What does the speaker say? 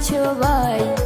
সবাই